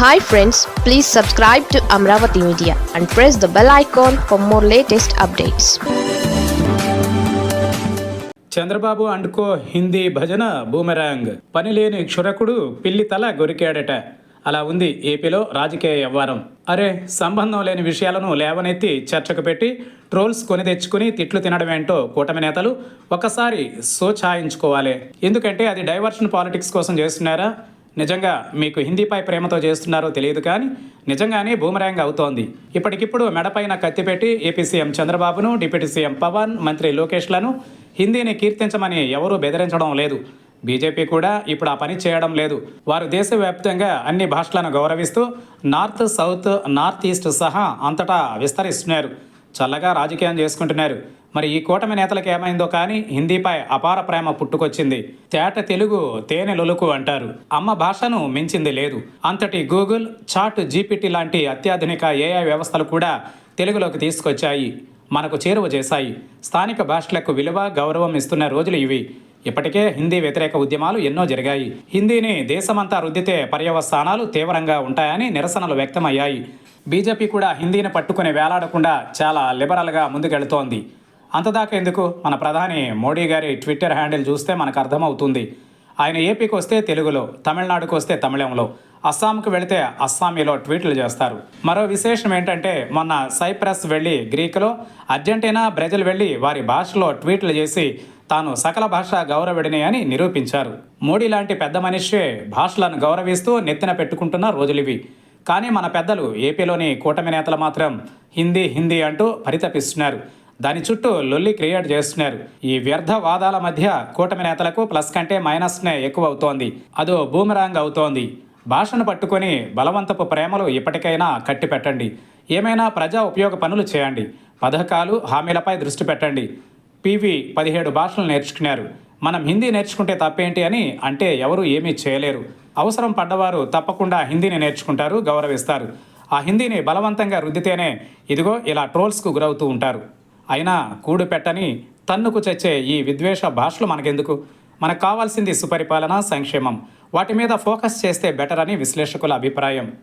Hi friends please subscribe to Amaravati media and press the bell icon for more latest updates Chandrababu అండుకో Hindi భజన boomerang. పనిలేని క్షురకుడు పిల్లి తల గొరికాడట. అలా ఉంది ఏపీలో రాజకీయ వ్యవహారం. అరే సంబంధం లేని విషయాలను లేవనెత్తి చర్చకు పెట్టి ట్రోల్స్ కొని తెచ్చుకుని తిట్లు తినడం ఏంటో కూటమి నేతలు ఒకసారి సోచాయించుకోవాలి. ఎందుకంటే అది డైవర్షన్ పాలిటిక్స్ కోసం చేస్తున్నారా? నిజంగా మీకు హిందీపై ప్రేమతో చేస్తున్నారో తెలియదు కానీ నిజంగానే బూమరాంగ్ అవుతోంది. ఇప్పటికిప్పుడు మెడపైన కత్తిపెట్టి ఏపీ సీఎం చంద్రబాబును డిప్యూటీ సీఎం పవన్ మంత్రి లోకేష్లను హిందీని కీర్తించమని ఎవరూ బెదిరించడం లేదు. బీజేపీ కూడా ఇప్పుడు ఆ పని చేయడం లేదు. వారు దేశవ్యాప్తంగా అన్ని భాషలను గౌరవిస్తూ నార్త్ సౌత్ నార్త్ ఈస్ట్ సహా అంతటా విస్తరిస్తున్నారు. చల్లగా రాజకీయం చేసుకుంటున్నారు. మరి ఈ కూటమి నేతలకు ఏమైందో కానీ హిందీపై అపార ప్రేమ పుట్టుకొచ్చింది. తేట తెలుగు తేనె లొలుకు అంటారు. అమ్మ భాషను మించింది లేదు. అంతటి గూగుల్ చాట్ జీపీటీ లాంటి అత్యాధునిక ఏఐ వ్యవస్థలు కూడా తెలుగులోకి తీసుకొచ్చాయి. మనకు చేరువ చేశాయి. స్థానిక భాషలకు విలువ గౌరవం ఇస్తున్న రోజులు ఇవి. ఇప్పటికే హిందీ వ్యతిరేక ఉద్యమాలు ఎన్నో జరిగాయి. హిందీని దేశమంతా రుద్దితే పర్యవస్థానాలు తీవ్రంగా ఉంటాయని నిరసనలు వ్యక్తమయ్యాయి. బీజేపీ కూడా హిందీని పట్టుకుని వేలాడకుండా చాలా లిబరల్గా ముందుకెళుతోంది. అంతదాకా ఎందుకు? మన ప్రధాని మోడీ గారి ట్విట్టర్ హ్యాండిల్ చూస్తే మనకు అర్థమవుతుంది. ఆయన ఏపీకి వస్తే తెలుగులో తమిళనాడుకు వస్తే తమిళంలో. అస్సాంకు వెళితే అస్సామీలో ట్వీట్లు చేస్తారు. మరో విశేషం ఏంటంటే మొన్న సైప్రస్ వెళ్ళి గ్రీకులో అర్జెంటీనా బ్రెజిల్ వెళ్ళి వారి భాషలో ట్వీట్లు చేసి తాను సకల భాష గౌరవిడిని అని నిరూపించారు. మోడీ లాంటి పెద్ద మనిషే భాషలను గౌరవిస్తూ నెత్తిన పెట్టుకుంటున్న రోజులివి. కానీ మన పెద్దలు ఏపీలోని కూటమి నేతలు మాత్రం హిందీ హిందీ అంటూ పరితపిస్తున్నారు. దాని చుట్టూ లొల్లి క్రియేట్ చేస్తున్నారు. ఈ వ్యర్థ వాదాల మధ్య కూటమి నేతలకు ప్లస్ కంటే మైనస్నే ఎక్కువ అవుతోంది అదో బూమరాంగ్ అవుతోంది. భాషను పట్టుకొని బలవంతపు ప్రేమలు ఇప్పటికైనా కట్టిపెట్టండి ఏమైనా ప్రజా ఉపయోగ పనులు చేయండి. పథకాలు హామీలపై దృష్టి పెట్టండి. పివి పదిహేడు భాషలు నేర్చుకున్నారు. మనం హిందీ నేర్చుకుంటే తప్పేంటి అని అంటే ఎవరు ఏమీ చేయలేరు. అవసరం పడ్డవారు తప్పకుండా హిందీని నేర్చుకుంటారు గౌరవిస్తారు. ఆ హిందీని బలవంతంగా రుద్దితేనే ఇదిగో ఇలా ట్రోల్స్కు గురవుతూ ఉంటారు. అయినా కూడు పెట్టని తన్నుకు చచ్చే ఈ విద్వేష భాషలు మనకెందుకు? మనకు కావాల్సింది సుపరిపాలన సంక్షేమం. వాటి మీద ఫోకస్ చేస్తే బెటర్ అని విశ్లేషకుల అభిప్రాయం.